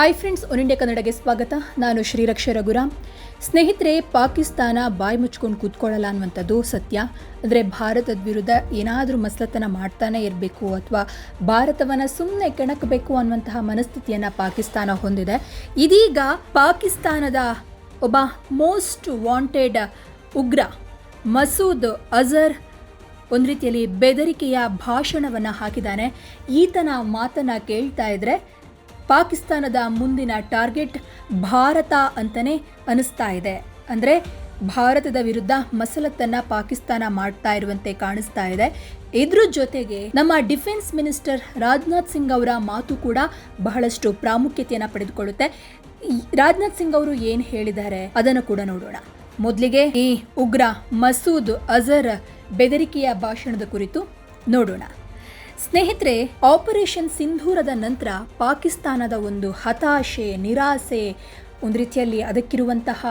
Hi friends one ಕನ್ನಡಗೆ ಸ್ವಾಗತ. ನಾನು ಶ್ರೀರಕ್ಷ ರಘುರಾಮ್. ಸ್ನೇಹಿತರೆ, ಪಾಕಿಸ್ತಾನ ಬಾಯಿ ಮುಚ್ಕೊಂಡು ಕೂತ್ಕೊಳ್ಳಲ್ಲ ಅನ್ನುವಂಥದ್ದು ಸತ್ಯ. ಅಂದರೆ ಭಾರತದ ವಿರುದ್ಧ ಏನಾದರೂ ಮಸಲತನ ಮಾಡ್ತಾನೆ ಇರಬೇಕು ಅಥವಾ ಭಾರತವನ್ನು ಸುಮ್ಮನೆ ಕೆಣಕಬೇಕು ಅನ್ನುವಂತಹ ಮನಸ್ಥಿತಿಯನ್ನು ಪಾಕಿಸ್ತಾನ ಹೊಂದಿದೆ. ಇದೀಗ ಪಾಕಿಸ್ತಾನದ ಒಬ್ಬ ಮೋಸ್ಟ್ ವಾಂಟೆಡ್ ಉಗ್ರ ಮಸೂದ್ ಅಜರ್ ಒಂದು ರೀತಿಯಲ್ಲಿ ಬೆದರಿಕೆಯ ಭಾಷಣವನ್ನು ಹಾಕಿದ್ದಾನೆ. ಈತನ ಮಾತನ್ನು ಕೇಳ್ತಾ ಇದ್ರೆ ಪಾಕಿಸ್ತಾನದ ಮುಂದಿನ ಟಾರ್ಗೆಟ್ ಭಾರತ ಅಂತಲೇ ಅನಿಸ್ತಾ ಇದೆ. ಅಂದರೆ ಭಾರತದ ವಿರುದ್ಧ ಮಸಲತ್ತನ್ನು ಪಾಕಿಸ್ತಾನ ಮಾಡ್ತಾ ಇರುವಂತೆ ಕಾಣಿಸ್ತಾ ಇದೆ. ಇದ್ರ ಜೊತೆಗೆ ನಮ್ಮ ಡಿಫೆನ್ಸ್ ಮಿನಿಸ್ಟರ್ ರಾಜನಾಥ್ ಸಿಂಗ್ ಅವರ ಮಾತು ಕೂಡ ಬಹಳಷ್ಟು ಪ್ರಾಮುಖ್ಯತೆಯನ್ನು ಪಡೆದುಕೊಳ್ಳುತ್ತೆ. ರಾಜನಾಥ್ ಸಿಂಗ್ ಅವರು ಏನು ಹೇಳಿದ್ದಾರೆ ಅದನ್ನು ಕೂಡ ನೋಡೋಣ. ಮೊದಲಿಗೆ ಈ ಉಗ್ರ ಮಸೂದ್ ಅಜರ್ ಬೆದರಿಕೆಯ ಭಾಷಣದ ಕುರಿತು ನೋಡೋಣ. ಸ್ನೇಹಿತರೆ ಆಪರೇಷನ್ ಸಿಂಧೂರದ ನಂತರ ಪಾಕಿಸ್ತಾನದ ಒಂದು ಹತಾಶೆ, ನಿರಾಸೆ, ಒಂದು ರೀತಿಯಲ್ಲಿ ಅದಕ್ಕಿರುವಂತಹ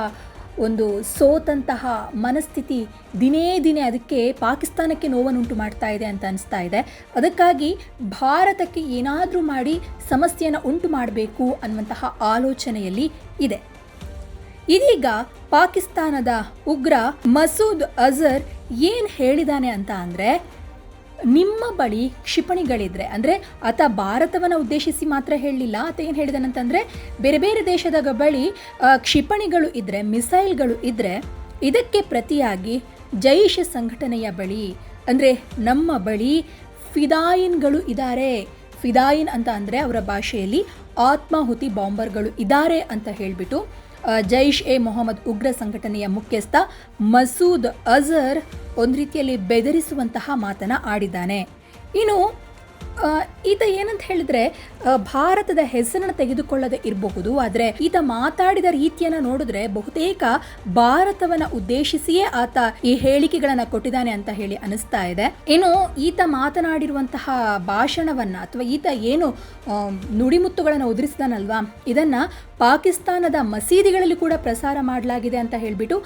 ಒಂದು ಸೋತಂತಹ ಮನಸ್ಥಿತಿ ದಿನೇ ದಿನೇ ಅದಕ್ಕೆ ಪಾಕಿಸ್ತಾನಕ್ಕೆ ನೋವನ್ನುಂಟು ಮಾಡ್ತಾ ಇದೆ ಅಂತ ಅನಿಸ್ತಾ ಇದೆ. ಅದಕ್ಕಾಗಿ ಭಾರತಕ್ಕೆ ಏನಾದರೂ ಮಾಡಿ ಸಮಸ್ಯೆಯನ್ನು ಉಂಟು ಮಾಡಬೇಕು ಅನ್ನುವಂತಹ ಆಲೋಚನೆಯಲ್ಲಿ ಇದೆ. ಇದೀಗ ಪಾಕಿಸ್ತಾನದ ಉಗ್ರ ಮಸೂದ್ ಅಜರ್ ಏನು ಹೇಳಿದಾನೆ ಅಂತ ಅಂದರೆ ನಿಮ್ಮ ಬಳಿ ಕ್ಷಿಪಣಿಗಳಿದ್ರೆ, ಅಂದರೆ ಆತ ಭಾರತವನ್ನು ಉದ್ದೇಶಿಸಿ ಮಾತ್ರ ಹೇಳಲಿಲ್ಲ, ಆತ ಏನು ಹೇಳಿದನಂತಂದ್ರೆ ಬೇರೆ ಬೇರೆ ದೇಶದ ಬಳಿ ಕ್ಷಿಪಣಿಗಳು ಇದ್ದರೆ ಮಿಸೈಲ್ಗಳು ಇದ್ದರೆ ಇದಕ್ಕೆ ಪ್ರತಿಯಾಗಿ ಜೈಷ ಸಂಘಟನೆಯ ಬಳಿ, ಅಂದರೆ ನಮ್ಮ ಬಳಿ ಫಿದಾಯಿನ್ಗಳು ಇದ್ದಾರೆ ಫಿದಾಯಿನ್ ಅಂತ ಅಂದರೆ ಅವರ ಭಾಷೆಯಲ್ಲಿ ಆತ್ಮಾಹುತಿ ಬಾಂಬರ್ಗಳು ಇದ್ದಾರೆ ಅಂತ ಹೇಳಿಬಿಟ್ಟು ಜೈಷ್ ಎ ಮೊಹಮ್ಮದ್ ಉಗ್ರ ಸಂಘಟನೆಯ ಮುಖ್ಯಸ್ಥ ಮಸೂದ್ ಅಜರ್ ಒಂದು ರೀತಿಯಲ್ಲಿ ಬೆದರಿಸುವಂತಹ ಮಾತನ್ನ ಆಡಿದ್ದಾನೆ. ಇನ್ನು ಈತ ಏನಂತ ಹೇಳಿದ್ರೆ ಭಾರತದ ಹೆಸರನ್ನು ತೆಗೆದುಕೊಳ್ಳದೆ ಇರಬಹುದು, ಆದರೆ ಈತ ಮಾತಾಡಿದ ರೀತಿಯನ್ನ ನೋಡಿದ್ರೆ ಬಹುತೇಕ ಭಾರತವನ್ನ ಉದ್ದೇಶಿಸಿಯೇ ಆತ ಈ ಹೇಳಿಕೆಗಳನ್ನ ಕೊಟ್ಟಿದ್ದಾನೆ ಅಂತ ಹೇಳಿ ಅನಿಸ್ತಾ ಇದೆ. ಏನು ಈತ ಮಾತನಾಡಿರುವಂತಹ ಭಾಷಣವನ್ನ ಅಥವಾ ಈತ ಏನು ನುಡಿಮುತ್ತುಗಳನ್ನು ಉದುರಿಸಿದಾನಲ್ವಾ, ಇದನ್ನ ಪಾಕಿಸ್ತಾನದ ಮಸೀದಿಗಳಲ್ಲಿ ಕೂಡ ಪ್ರಸಾರ ಮಾಡಲಾಗಿದೆ ಅಂತ ಹೇಳಿಬಿಟ್ಟು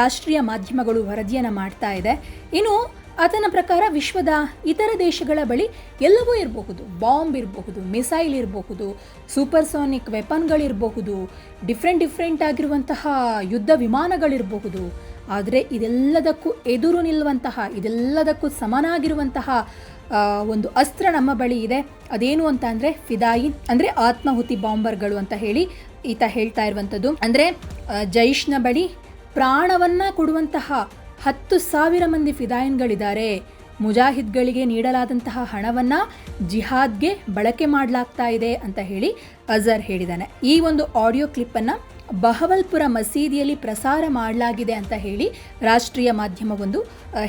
ರಾಷ್ಟ್ರೀಯ ಮಾಧ್ಯಮಗಳು ವರದಿಯನ್ನು ಮಾಡ್ತಾ ಇದೆ. ಇನ್ನು ಆತನ ಪ್ರಕಾರ ವಿಶ್ವದ ಇತರ ದೇಶಗಳ ಬಳಿ ಎಲ್ಲವೂ ಇರಬಹುದು. ಬಾಂಬ್ ಇರಬಹುದು, ಮಿಸೈಲ್ ಇರಬಹುದು ಸೂಪರ್ಸಾನಿಕ್ ವೆಪನ್ಗಳಿರಬಹುದು ಡಿಫ್ರೆಂಟ್ ಡಿಫ್ರೆಂಟ್ ಆಗಿರುವಂತಹ ಯುದ್ಧ ವಿಮಾನಗಳಿರಬಹುದು. ಆದರೆ ಇದೆಲ್ಲದಕ್ಕೂ ಎದುರು ನಿಲ್ಲುವಂತಹ, ಇದೆಲ್ಲದಕ್ಕೂ ಸಮನಾಗಿರುವಂತಹ ಒಂದು ಅಸ್ತ್ರ ನಮ್ಮ ಬಳಿ ಇದೆ. ಅದೇನು ಅಂತ ಅಂದರೆ ಫಿದಾಯಿನ್, ಅಂದರೆ ಆತ್ಮಾಹುತಿ ಬಾಂಬರ್ಗಳು ಅಂತ ಹೇಳಿ ಈತ ಹೇಳ್ತಾ ಇರುವಂಥದ್ದು. ಅಂದರೆ ಜೈಷ್ನ ಬಳಿ ಪ್ರಾಣವನ್ನು ಕೊಡುವಂತಹ ಹತ್ತು ಸಾವಿರ ಮಂದಿ ಫಿದಾಯಿನ್ಗಳಿದ್ದಾರೆ. ಮುಜಾಹಿದ್ಗಳಿಗೆ ನೀಡಲಾದಂತಹ ಹಣವನ್ನ ಜಿಹಾದ್ಗೆ ಬಳಕೆ ಮಾಡಲಾಗ್ತಾ ಇದೆ ಅಂತ ಹೇಳಿ ಅಜರ್ ಹೇಳಿದ್ದಾನೆ. ಈ ಒಂದು ಆಡಿಯೋ ಕ್ಲಿಪ್ಪನ್ನು ಬಹವಲ್ಪುರ ಮಸೀದಿಯಲ್ಲಿ ಪ್ರಸಾರ ಮಾಡಲಾಗಿದೆ ಅಂತ ಹೇಳಿ ರಾಷ್ಟ್ರೀಯ ಮಾಧ್ಯಮವೊಂದು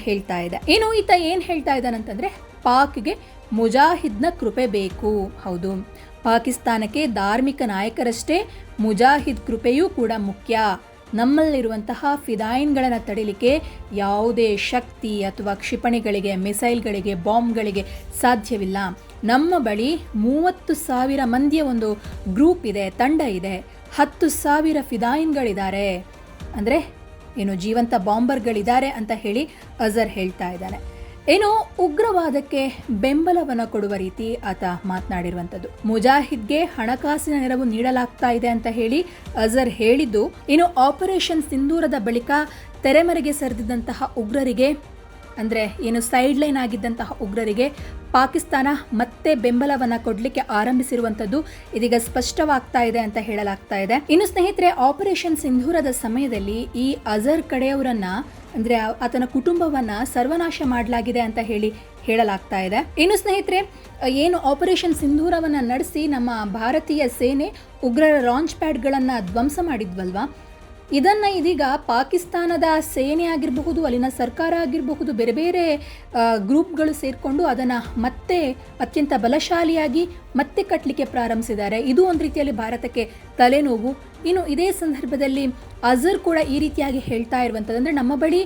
ಹೇಳ್ತಾ ಇದೆ. ಏನು ಈತ ಏನು ಹೇಳ್ತಾ ಇದ್ದಾನಂತಂದ್ರೆ, ಪಾಕ್ಗೆ ಮುಜಾಹಿದ್ನ ಕೃಪೆ ಬೇಕು. ಹೌದು, ಪಾಕಿಸ್ತಾನಕ್ಕೆ ಧಾರ್ಮಿಕ ನಾಯಕರಷ್ಟೇ ಮುಜಾಹಿದ್ ಕೃಪೆಯೂ ಕೂಡ ಮುಖ್ಯ. ನಮ್ಮಲ್ಲಿರುವಂತಹ ಫಿದಾಯಿನ್ಗಳನ್ನು ತಡಿಲಿಕ್ಕೆ ಯಾವುದೇ ಶಕ್ತಿ ಅಥವಾ ಕ್ಷಿಪಣಿಗಳಿಗೆ, ಮಿಸೈಲ್ಗಳಿಗೆ, ಬಾಂಬ್ಗಳಿಗೆ ಸಾಧ್ಯವಿಲ್ಲ. ನಮ್ಮ ಬಳಿ ಮೂವತ್ತು ಸಾವಿರ ಮಂದಿಯ ಒಂದು ಗ್ರೂಪ್ ಇದೆ, ತಂಡ ಇದೆ. ಹತ್ತು ಸಾವಿರ ಫಿದಾಯಿನ್ಗಳಿದ್ದಾರೆ. ಅಂದರೆ ಏನು ಜೀವಂತ ಬಾಂಬರ್ಗಳಿದ್ದಾರೆ ಅಂತ ಹೇಳಿ ಅಜರ್ ಹೇಳ್ತಾ ಇದ್ದಾನೆ. ಏನು ಉಗ್ರವಾದಕ್ಕೆ ಬೆಂಬಲವನ್ನು ಕೊಡುವ ರೀತಿ ಆತ ಮಾತನಾಡಿರುವಂಥದ್ದು. ಮುಜಾಹಿದ್ಗೆ ಹಣಕಾಸಿನ ನೆರವು ನೀಡಲಾಗ್ತಾ ಇದೆ ಅಂತ ಹೇಳಿ ಅಜರ್ ಹೇಳಿದ್ದು, ಇನ್ನು ಆಪರೇಷನ್ ಸಿಂಧೂರದ ಬಳಿಕ ತೆರೆಮರೆಗೆ ಸರಿದಿದ್ದಂತಹ ಉಗ್ರರಿಗೆ, ಅಂದರೆ ಏನು ಸೈಡ್ ಲೈನ್ ಆಗಿದ್ದಂತಹ ಉಗ್ರರಿಗೆ ಪಾಕಿಸ್ತಾನ ಮತ್ತೆ ಬೆಂಬಲವನ್ನು ಕೊಡಲಿಕ್ಕೆ ಆರಂಭಿಸಿರುವಂಥದ್ದು ಇದೀಗ ಸ್ಪಷ್ಟವಾಗ್ತಾ ಇದೆ ಅಂತ ಹೇಳಲಾಗ್ತಾ ಇದೆ. ಇನ್ನು ಸ್ನೇಹಿತರೆ, ಆಪರೇಷನ್ ಸಿಂಧೂರದ ಸಮಯದಲ್ಲಿ ಈ ಅಜರ್ ಕಡೆಯವರನ್ನ ಅಂದ್ರೆ ಆತನ ಕುಟುಂಬವನ್ನ ಸರ್ವನಾಶ ಮಾಡಲಾಗಿದೆ ಅಂತ ಹೇಳಿ ಹೇಳಲಾಗ್ತಾ ಇದೆ. ಇನ್ನು ಸ್ನೇಹಿತರೆ, ಏನು ಆಪರೇಷನ್ ಸಿಂಧೂರವನ್ನ ನಡೆಸಿ ನಮ್ಮ ಭಾರತೀಯ ಸೇನೆ ಉಗ್ರರ ಲಾಂಚ್ ಪ್ಯಾಡ್ಗಳನ್ನು ಧ್ವಂಸ ಮಾಡಿದ್ವಲ್ವಾ? ಇದನ್ನ ಇದೀಗ ಪಾಕಿಸ್ತಾನದ ಸೇನೆ ಆಗಿರಬಹುದು, ಅಲ್ಲಿನ ಸರ್ಕಾರ ಆಗಿರಬಹುದು, ಬೇರೆ ಬೇರೆ ಗ್ರೂಪ್ಗಳು ಸೇರಿಕೊಂಡು ಅದನ್ನು ಮತ್ತೆ ಅತ್ಯಂತ ಬಲಶಾಲಿಯಾಗಿ ಮತ್ತೆ ಕಟ್ಟಲಿಕ್ಕೆ ಪ್ರಾರಂಭಿಸಿದ್ದಾರೆ. ಇದು ಒಂದು ರೀತಿಯಲ್ಲಿ ಭಾರತಕ್ಕೆ ತಲೆನೋವು. ಇನ್ನು ಇದೇ ಸಂದರ್ಭದಲ್ಲಿ ಅಜರ್ ಕೂಡ ಈ ರೀತಿಯಾಗಿ ಹೇಳ್ತಾ ಇರುವಂಥದ್ದು. ಅಂದರೆ ನಮ್ಮ ಬಳಿ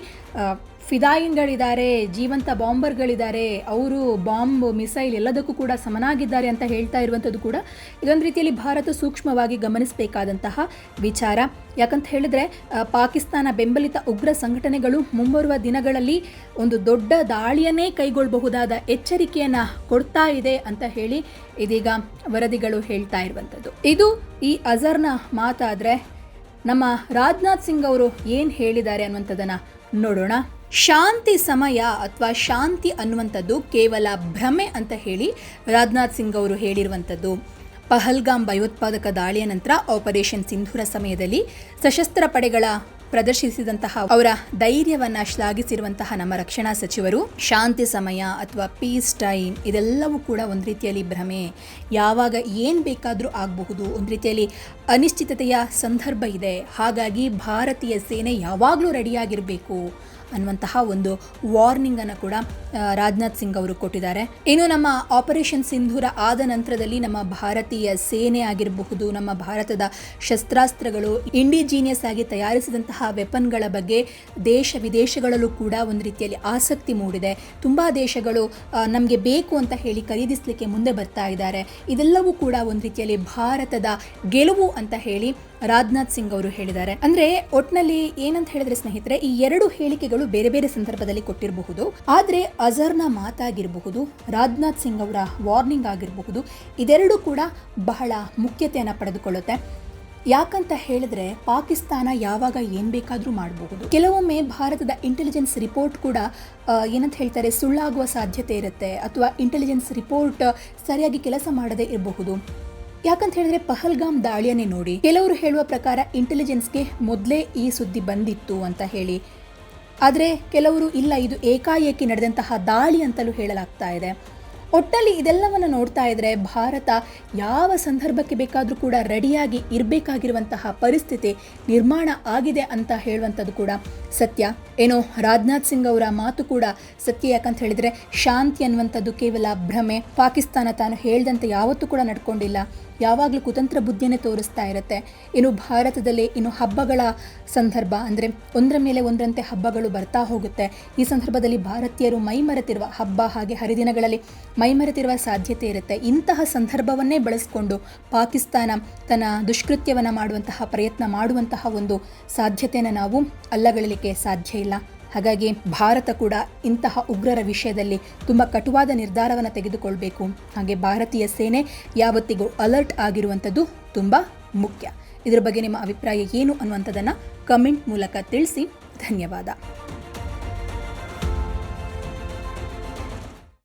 ಫಿದಾಯಿನ್ಗಳಿದ್ದಾರೆ ಜೀವಂತ ಬಾಂಬರ್ಗಳಿದ್ದಾರೆ, ಅವರು ಬಾಂಬ್, ಮಿಸೈಲ್ ಎಲ್ಲದಕ್ಕೂ ಕೂಡ ಸಮನಾಗಿದ್ದಾರೆ ಅಂತ ಹೇಳ್ತಾ ಇರುವಂಥದ್ದು ಕೂಡ ಇದೊಂದು ರೀತಿಯಲ್ಲಿ ಭಾರತ ಸೂಕ್ಷ್ಮವಾಗಿ ಗಮನಿಸಬೇಕಾದಂತಹ ವಿಚಾರ. ಯಾಕಂತ ಹೇಳಿದ್ರೆ ಪಾಕಿಸ್ತಾನ ಬೆಂಬಲಿತ ಉಗ್ರ ಸಂಘಟನೆಗಳು ಮುಂಬರುವ ದಿನಗಳಲ್ಲಿ ಒಂದು ದೊಡ್ಡ ದಾಳಿಯನ್ನೇ ಕೈಗೊಳ್ಳಬಹುದಾದ ಎಚ್ಚರಿಕೆಯನ್ನ ಕೊಡ್ತಾ ಇದೆ ಅಂತ ಹೇಳಿ ಇದೀಗ ವರದಿಗಳು ಹೇಳ್ತಾ ಇರುವಂಥದ್ದು. ಇದು ಈ ಅಜರ್ನ ಮಾತಾದರೆ ನಮ್ಮ ರಾಜನಾಥ್ ಸಿಂಗ್ ಅವರು ಏನು ಹೇಳಿದ್ದಾರೆ ಅನ್ನುವಂಥದ್ದನ್ನು ನೋಡೋಣ. ಶಾಂತಿ ಸಮಯ ಅಥವಾ ಶಾಂತಿ ಅನ್ನುವಂಥದ್ದು ಕೇವಲ ಭ್ರಮೆ ಅಂತ ಹೇಳಿ ರಾಜನಾಥ್ ಸಿಂಗ್ ಅವರು ಹೇಳಿರುವಂಥದ್ದು. ಪಹಲ್ಗಾಮ್ ಭಯೋತ್ಪಾದಕ ದಾಳಿಯ ನಂತರ ಆಪರೇಷನ್ ಸಿಂಧೂರ ಸಮಯದಲ್ಲಿ ಸಶಸ್ತ್ರ ಪಡೆಗಳ ಪ್ರದರ್ಶಿಸಿದಂತಹ ಅವರ ಧೈರ್ಯವನ್ನು ಶ್ಲಾಘಿಸಿರುವಂತಹ ನಮ್ಮ ರಕ್ಷಣಾ ಸಚಿವರು, ಶಾಂತಿ ಸಮಯ ಅಥವಾ ಪೀಸ್ ಟೈಮ್ ಇದೆಲ್ಲವೂ ಕೂಡ ಒಂದು ರೀತಿಯಲ್ಲಿ ಭ್ರಮೆ. ಯಾವಾಗ ಏನು ಬೇಕಾದರೂ ಆಗಬಹುದು, ಒಂದು ರೀತಿಯಲ್ಲಿ ಅನಿಶ್ಚಿತತೆಯ ಸಂದರ್ಭ ಇದೆ. ಹಾಗಾಗಿ ಭಾರತೀಯ ಸೇನೆ ಯಾವಾಗಲೂ ರೆಡಿಯಾಗಿರಬೇಕು ಅನ್ನುವಂತಹ ಒಂದು ವಾರ್ನಿಂಗನ್ನು ಕೂಡ ರಾಜನಾಥ್ ಸಿಂಗ್ ಅವರು ಕೊಟ್ಟಿದ್ದಾರೆ. ಇನ್ನು ನಮ್ಮ ಆಪರೇಷನ್ ಸಿಂಧೂರ ಆದ ನಂತರದಲ್ಲಿ ನಮ್ಮ ಭಾರತೀಯ ಸೇನೆ ಆಗಿರಬಹುದು, ನಮ್ಮ ಭಾರತದ ಶಸ್ತ್ರಾಸ್ತ್ರಗಳು ಇಂಡಿಜೀನಿಯಸ್ ಆಗಿ ತಯಾರಿಸಿದಂತಹ ವೆಪನ್ಗಳ ಬಗ್ಗೆ ದೇಶ ವಿದೇಶಗಳಲ್ಲೂ ಕೂಡ ಒಂದು ರೀತಿಯಲ್ಲಿ ಆಸಕ್ತಿ ಮೂಡಿದೆ. ತುಂಬ ದೇಶಗಳು ನಮಗೆ ಬೇಕು ಅಂತ ಹೇಳಿ ಖರೀದಿಸಲಿಕ್ಕೆ ಮುಂದೆ ಬರ್ತಾ ಇದ್ದಾರೆ. ಇದೆಲ್ಲವೂ ಕೂಡ ಒಂದು ರೀತಿಯಲ್ಲಿ ಭಾರತದ ಗೆಲುವು ಅಂತ ಹೇಳಿ ರಾಜನಾಥ್ ಸಿಂಗ್ ಅವರು ಹೇಳಿದ್ದಾರೆ. ಅಂದ್ರೆ ಒಟ್ನಲ್ಲಿ ಏನಂತ ಹೇಳಿದ್ರೆ ಸ್ನೇಹಿತರೆ, ಈ ಎರಡು ಹೇಳಿಕೆಗಳು ಬೇರೆ ಬೇರೆ ಸಂದರ್ಭದಲ್ಲಿ ಕೊಟ್ಟಿರಬಹುದು. ಆದ್ರೆ ಅಜರ್ನ ಮಾತಾಗಿರಬಹುದು, ರಾಜನಾಥ್ ಸಿಂಗ್ ಅವರ ವಾರ್ನಿಂಗ್ ಆಗಿರಬಹುದು, ಇದೆರಡು ಕೂಡ ಬಹಳ ಮುಖ್ಯತೆಯನ್ನು ಪಡೆದುಕೊಳ್ಳುತ್ತೆ. ಯಾಕಂತ ಹೇಳಿದ್ರೆ ಪಾಕಿಸ್ತಾನ ಯಾವಾಗ ಏನ್ ಬೇಕಾದರೂ ಮಾಡಬಹುದು. ಕೆಲವೊಮ್ಮೆ ಭಾರತದ ಇಂಟೆಲಿಜೆನ್ಸ್ ರಿಪೋರ್ಟ್ ಕೂಡ ಏನಂತ ಹೇಳ್ತಾರೆ, ಸುಳ್ಳಾಗುವ ಸಾಧ್ಯತೆ ಇರುತ್ತೆ, ಅಥವಾ ಇಂಟೆಲಿಜೆನ್ಸ್ ರಿಪೋರ್ಟ್ ಸರಿಯಾಗಿ ಕೆಲಸ ಮಾಡದೇ ಇರಬಹುದು. ಯಾಕಂತ ಹೇಳಿದ್ರೆ ಪಹಲ್ಗಾಮ್ ದಾಳಿಯನ್ನೇ ನೋಡಿ. ಕೆಲವರು ಹೇಳುವ ಪ್ರಕಾರ ಇಂಟೆಲಿಜೆನ್ಸ್ಗೆ ಮೊದಲೇ ಈ ಸುದ್ದಿ ಬಂದಿತ್ತು ಅಂತ ಹೇಳಿ. ಆದರೆ ಕೆಲವರು ಇಲ್ಲ, ಇದು ಏಕಾಏಕಿ ನಡೆದಂತಹ ದಾಳಿ ಅಂತಲೂ ಹೇಳಲಾಗ್ತಾ ಇದೆ. ಒಟ್ಟಲ್ಲಿ ಇದೆಲ್ಲವನ್ನು ನೋಡ್ತಾ ಇದ್ರೆ ಭಾರತ ಯಾವ ಸಂದರ್ಭಕ್ಕೆ ಬೇಕಾದರೂ ಕೂಡ ರೆಡಿಯಾಗಿ ಇರಬೇಕಾಗಿರುವಂತಹ ಪರಿಸ್ಥಿತಿ ನಿರ್ಮಾಣ ಆಗಿದೆ ಅಂತ ಹೇಳುವಂಥದ್ದು ಕೂಡ ಸತ್ಯ. ಏನೋ ರಾಜನಾಥ್ ಸಿಂಗ್ ಅವರ ಮಾತು ಕೂಡ ಸತ್ಯ ಯಾಕಂತ ಹೇಳಿದ್ರೆ ಶಾಂತಿ ಅನ್ನುವಂಥದ್ದು ಕೇವಲ ಭ್ರಮೆ. ಪಾಕಿಸ್ತಾನ ತಾನು ಹೇಳ್ದಂತೆ ಯಾವತ್ತೂ ಕೂಡ ನಡ್ಕೊಂಡಿಲ್ಲ. ಯಾವಾಗಲೂ ಕುತಂತ್ರ ಬುದ್ಧಿಯನ್ನೇ ತೋರಿಸ್ತಾ ಇರುತ್ತೆ. ಇನ್ನು ಭಾರತದಲ್ಲಿ ಇನ್ನು ಹಬ್ಬಗಳ ಸಂದರ್ಭ ಅಂದರೆ ಒಂದರ ಮೇಲೆ ಒಂದರಂತೆ ಹಬ್ಬಗಳು ಬರ್ತಾ ಹೋಗುತ್ತೆ. ಈ ಸಂದರ್ಭದಲ್ಲಿ ಭಾರತೀಯರು ಮೈಮರೆತಿರುವ ಹಬ್ಬ ಹಾಗೆ ಹರಿದಿನಗಳಲ್ಲಿ ಮೈಮರೆತಿರುವ ಸಾಧ್ಯತೆ ಇರುತ್ತೆ. ಇಂತಹ ಸಂದರ್ಭವನ್ನೇ ಬಳಸಿಕೊಂಡು ಪಾಕಿಸ್ತಾನ ತನ್ನ ದುಷ್ಕೃತ್ಯವನ್ನು ಮಾಡುವಂತಹ ಪ್ರಯತ್ನ ಮಾಡುವಂತಹ ಒಂದು ಸಾಧ್ಯತೆಯನ್ನು ನಾವು ಅಲ್ಲಗಳಲಿಕ್ಕೆ ಸಾಧ್ಯ ಇಲ್ಲ. ಹಾಗಾಗಿ ಭಾರತ ಕೂಡ ಇಂತಹ ಉಗ್ರರ ವಿಷಯದಲ್ಲಿ ತುಂಬ ಕಟುವಾದ ನಿರ್ಧಾರವನ್ನು ತೆಗೆದುಕೊಳ್ಬೇಕು. ಹಾಗೆ ಭಾರತೀಯ ಸೇನೆ ಯಾವತ್ತಿಗೂ ಅಲರ್ಟ್ ಆಗಿರುವಂಥದ್ದು ತುಂಬ ಮುಖ್ಯ. ಇದರ ಬಗ್ಗೆ ನಿಮ್ಮ ಅಭಿಪ್ರಾಯ ಏನು ಅನ್ನುವಂಥದ್ದನ್ನು ಕಮೆಂಟ್ ಮೂಲಕ ತಿಳಿಸಿ. ಧನ್ಯವಾದ.